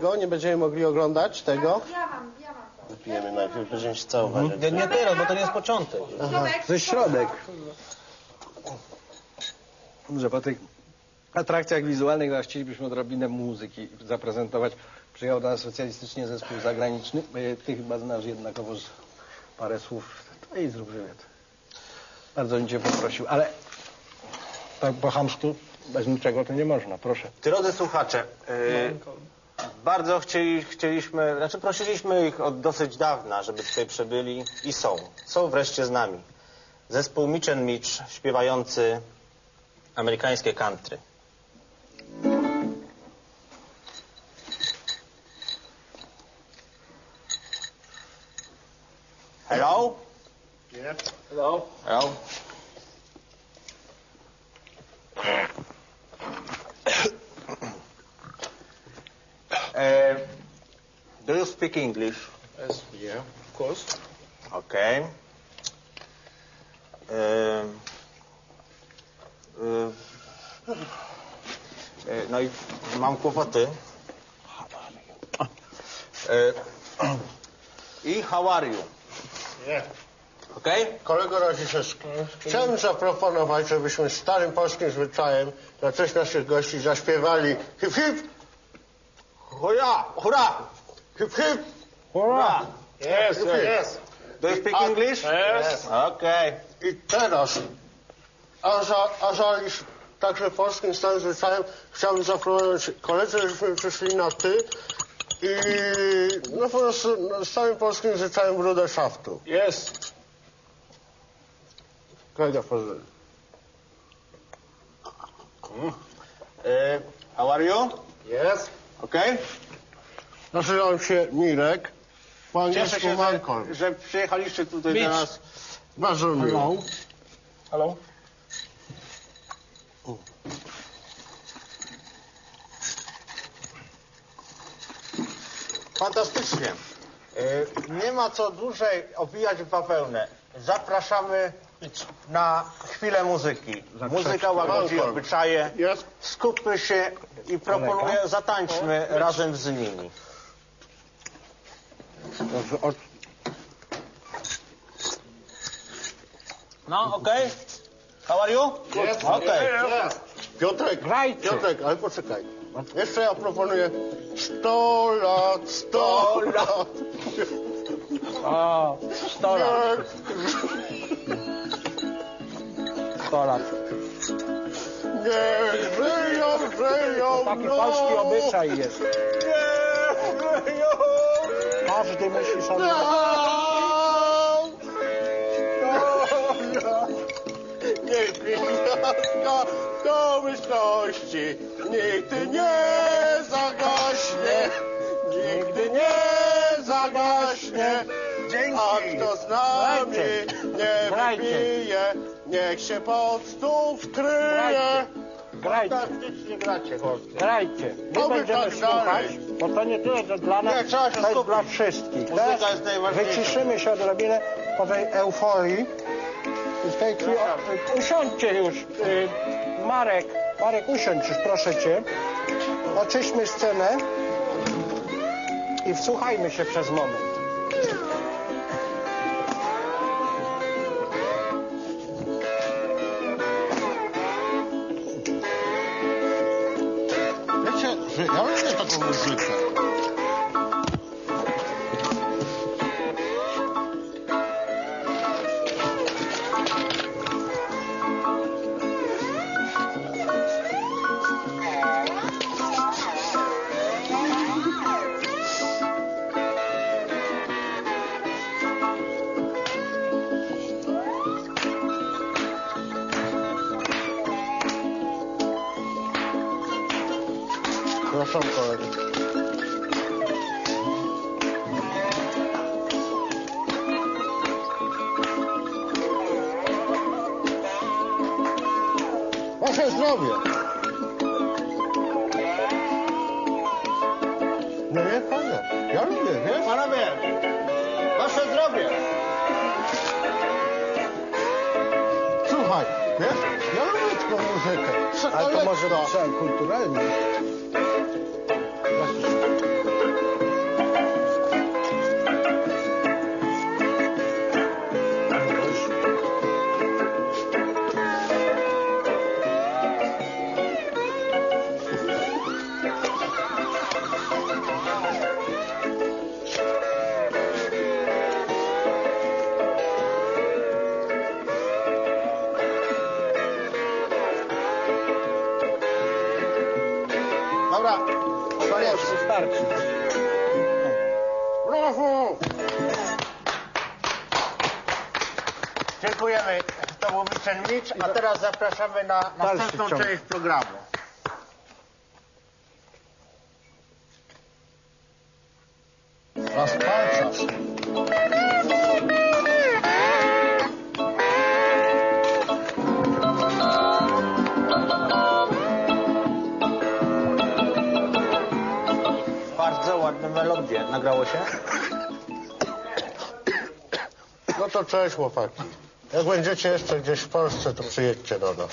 tego, nie będziemy mogli oglądać tego. Ja mam, ja mam to. Wypijemy najpierw, będziemy się całować. Nie, nie teraz, bo to nie jest początek. Środek. To jest środek. Dobrze, po tych atrakcjach wizualnych teraz chcielibyśmy odrobinę muzyki zaprezentować. Przyjechał do nas socjalistycznie zespół zagraniczny. E, Ty chyba znasz jednakowoż parę słów. To i zrób wywiad. Bardzo bym cię poprosił, ale tak po chamsku, bez niczego to nie można, proszę. Drodzy słuchacze, y, bardzo chcieli, chcieliśmy, znaczy prosiliśmy ich od dosyć dawna, żeby tutaj przybyli i są. Są wreszcie z nami. Zespół Mitch and Mitch śpiewający amerykańskie country. Hello? Hello. Hello? Do you speak English? Yes, yeah, of course. Okay. Um, y, y, no i mam kłopoty. Y, I how are you? Nie. Okay? Kolego Radziszewski, chciałem zaproponować, żebyśmy starym polskim zwyczajem na cześć naszych gości zaśpiewali hip hip, Hurra! Hurra! Hip hip. Hurra! Yes, yes. Do you speak English? Yes. Okay. I teraz, a za, a za iż także polskim starym zwyczajem chciałbym zaproponować koledze, żebyśmy przyszli na ty i no po prostu no, starym polskim zwyczajem brudę szaftu. Yes. Kolega pozdrowi. Uh, how are you? Yes. Okay? Nazywam się Mirek, po Cieszę angielsku się, Malcolm. że, że przyjechaliście tutaj Mitch. do nas. Bardzo miło. Hello? Fantastycznie. Y, Nie ma co dłużej owijać w bawełnę. Zapraszamy na chwilę muzyki. Muzyka łagodzi Malcolm. obyczaje. Jest. Skupmy się i proponuję, zatańczmy razem z nimi. Dobrze, od... No, okej? How are you? Jest. Okej. Jest. Piotrek, Grajcie. Piotrek, ale poczekaj. Jeszcze ja proponuję 100 lat, 100 lat. O, 100 lat, 100 lat. Niech żyją, żyją, Taki polski obyczaj jest. Każdy musi sobie... Miał. Niech gwiazdka pomyślności nigdy nie zagaśnie, nigdy nie zagaśnie. A kto z nami nie wypije, niech się pod stół wkryje. Grajcie. Fantastycznie gracie, chłopcy. Grajcie. My Oby będziemy tak słuchać, dalej. bo to nie tyle że dla nas, Nie, trzeba się to jest skupić. dla wszystkich. Muzyka Teraz jest najważniejsza. Wyciszymy się odrobinę po tej euforii. I w tej chwili o, usiądźcie już. Y, Marek, Marek usiądź już, proszę cię. Oczyśmy scenę i wsłuchajmy się przez moment. Wiecie, że ja lubię taką kolegę. Wasze zdrowie. No nie, fajne. Ja lubię, wiesz? Panowie, wasze zdrowie. Słuchaj, wiesz? Ja lubię taką muzykę. Ale to może być kulturalnie. Dobra, to jest, wystarczy. Brawo! Dziękujemy. To był Wicen Micz, a teraz zapraszamy na następną część programu. Nagrało się? No to cześć chłopaki. Jak będziecie jeszcze gdzieś w Polsce, to przyjedźcie do nas.